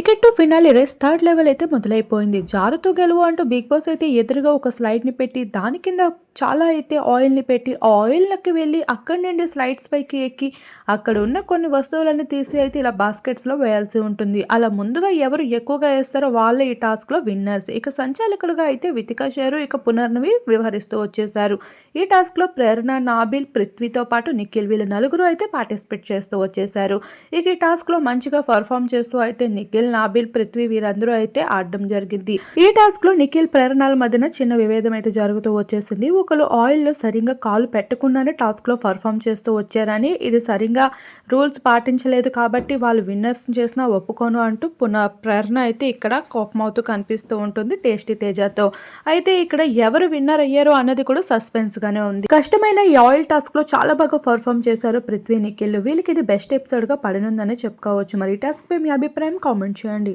Ticket to finale race third level అయితే మొదలైపోయింది. జారుతూ గెలువు అంటూ బిగ్ బాస్ అయితే ఎదురుగా ఒక స్లైడ్ని పెట్టి దాని కింద చాలా అయితే ఆయిల్ని పెట్టి ఆ ఆయిల్లోకి వెళ్ళి అక్కడి నుండి స్లైడ్స్ పైకి ఎక్కి అక్కడ ఉన్న కొన్ని వస్తువులన్నీ తీసి అయితే ఇలా బాస్కెట్స్లో వేయాల్సి ఉంటుంది. అలా ముందుగా ఎవరు ఎక్కువగా వేస్తారో వాళ్ళే ఈ టాస్క్లో విన్నర్స్. ఇక సంచాలకులుగా అయితే వితికా షేరు ఇక పునర్నవి వ్యవహరిస్తూ వచ్చేసారు ఈ టాస్క్లో ప్రేరణ నాబిల్ పృథ్వీతో పాటు నిఖిల్ వీళ్ళు నలుగురు అయితే పార్టిసిపేట్ చేస్తూ వచ్చేసారు ఇక ఈ టాస్క్లో మంచిగా పర్ఫామ్ చేస్తూ అయితే నిఖిల్ నాబిల్ పృథ్వీ వీరందరూ అయితే ఆడడం జరిగింది. ఈ టాస్క్లో నిఖిల్ ప్రేరణల మధ్యన చిన్న విభేదం అయితే జరుగుతూ వచ్చేసింది. ఒకరు ఆయిల్లో సరిగ్గా కాలు పెట్టకుండానే టాస్క్లో పర్ఫామ్ చేస్తూ వచ్చారని ఇది సరిగ్గా రూల్స్ పాటించలేదు కాబట్టి వాళ్ళు విన్నర్స్ చేసినా ఒప్పుకోను అంటూ పునః ప్రేరణ అయితే ఇక్కడ కోపమవుతూ కనిపిస్తూ ఉంటుంది టేస్టీ తేజతో. అయితే ఇక్కడ ఎవరు విన్నర్ అయ్యారో అన్నది కూడా సస్పెన్స్ గానే ఉంది. కష్టమైన ఈ ఆయిల్ టాస్క్లో చాలా బాగా పర్ఫామ్ చేశారు పృథ్వీ నిఖిల్. వీళ్ళకి ఇది బెస్ట్ ఎపిసోడ్గా పడనుందని చెప్పుకోవచ్చు. మరి ఈ టాస్క్ పై మీ అభిప్రాయం కామెంట్ చేయండి.